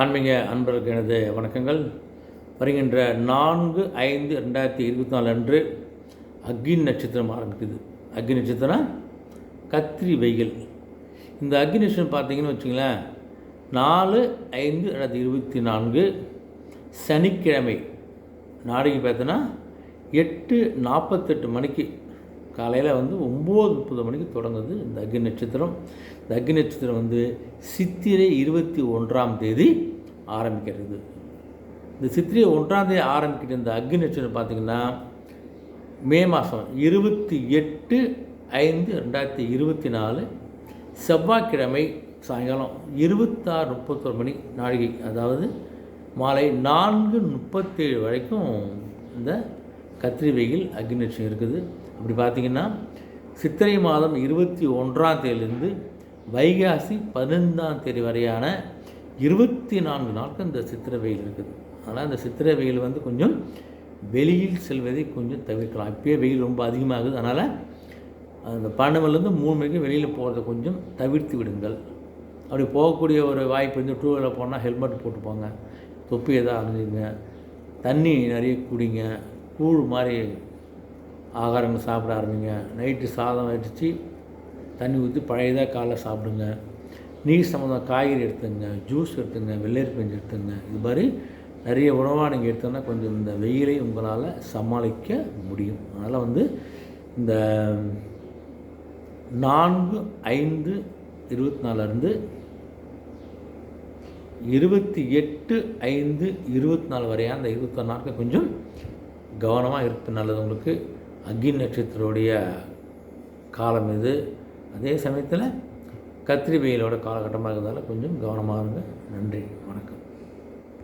ஆன்மீக அன்பருக்கு எனது வணக்கங்கள். வருகின்ற நான்கு ஐந்து ரெண்டாயிரத்தி இருபத்தி நாலு அன்று அக்னி நட்சத்திரம் ஆரம்பிக்குது. அக்னி நட்சத்திரம் கத்திரி வெயில். இந்த அக்னி நட்சத்திரம் பார்த்தீங்கன்னு வச்சுங்களேன் நாலு ஐந்து ரெண்டாயிரத்தி இருபத்தி நான்கு சனிக்கிழமை. நாளைக்கு பார்த்தோன்னா எட்டு நாற்பத்தெட்டு மணிக்கு காலையில் வந்து ஒம்பது முப்பது மணிக்கு தொடங்குது இந்த அக்னி நட்சத்திரம். இந்த அக்னி நட்சத்திரம் வந்து சித்திரை இருபத்தி ஒன்றாம் தேதி ஆரம்பிக்கிறது. இந்த சித்திரை ஒன்றாம் தேதி ஆரம்பிக்கிற இந்த அக்னி நட்சத்திரம் பார்த்திங்கன்னா மே மாதம் இருபத்தி எட்டு ஐந்து ரெண்டாயிரத்தி இருபத்தி நாலு செவ்வாய்க்கிழமை சாயங்காலம் இருபத்தாறு முப்பத்தொரு மணி நாழிகை அதாவது மாலை நான்கு முப்பத்தேழு வரைக்கும் இந்த கத்திரி வெயில் அக்னி நட்சத்திரம் இருக்குது. அப்படி பார்த்திங்கன்னா சித்திரை மாதம் இருபத்தி ஒன்றாம் தேதியிலேருந்து வைகாசி பதினைந்தாம் தேதி வரையான இருபத்தி நான்கு நாட்கள் இந்த சித்திரை வெயில் இருக்குது. அதனால் இந்த சித்திரை வெயில் வந்து கொஞ்சம் வெளியில் செல்வதை கொஞ்சம் தவிர்க்கலாம். இப்போயே வெயில் ரொம்ப அதிகமாகுது. அதனால் அந்த பன்னெண்டுலேருந்து மூணு மணிக்கு வெளியில் போகிறத கொஞ்சம் தவிர்த்து விடுங்கள். அப்படி போகக்கூடிய ஒரு வாய்ப்பு வந்து டூ வீலர் போனால் ஹெல்மெட் போட்டு போங்க தொப்பி எதாவது அணிஞ்சுங்க. தண்ணி நிறைய குடிங்க. கூழ் மாதிரி ஆகாரங்கள் சாப்பிட ஆரம்பிங்க. நைட்டு சாதம் வடித்து தண்ணி ஊற்றி பழையதாக காலைல சாப்பிடுங்க. நீர் சம்மந்தம் காய்கறி எடுத்துங்க ஜூஸ் எடுத்துங்க வெள்ளரி பஞ்சு எடுத்துங்க. இது மாதிரி நிறைய உணவாக நீங்கள் எடுத்தோன்னா கொஞ்சம் இந்த வெயிலை உங்களால் சமாளிக்க முடியும். அதனால் வந்து இந்த நான்கு ஐந்து இருபத்தி நாலுலேருந்து இருபத்தி எட்டு ஐந்து இருபத்தி நாலு வரையான அந்த இருபத்தொரு நாட்கள் கொஞ்சம் கவனமாக இருப்பது நல்லது உங்களுக்கு. அக்னி நட்சத்திரோடைய காலம் இது. அதே சமயத்தில் கத்திரி வெயிலோட காலகட்டமாக இருந்தாலும் கொஞ்சம் கவனமாக இருங்க. நன்றி. வணக்கம்.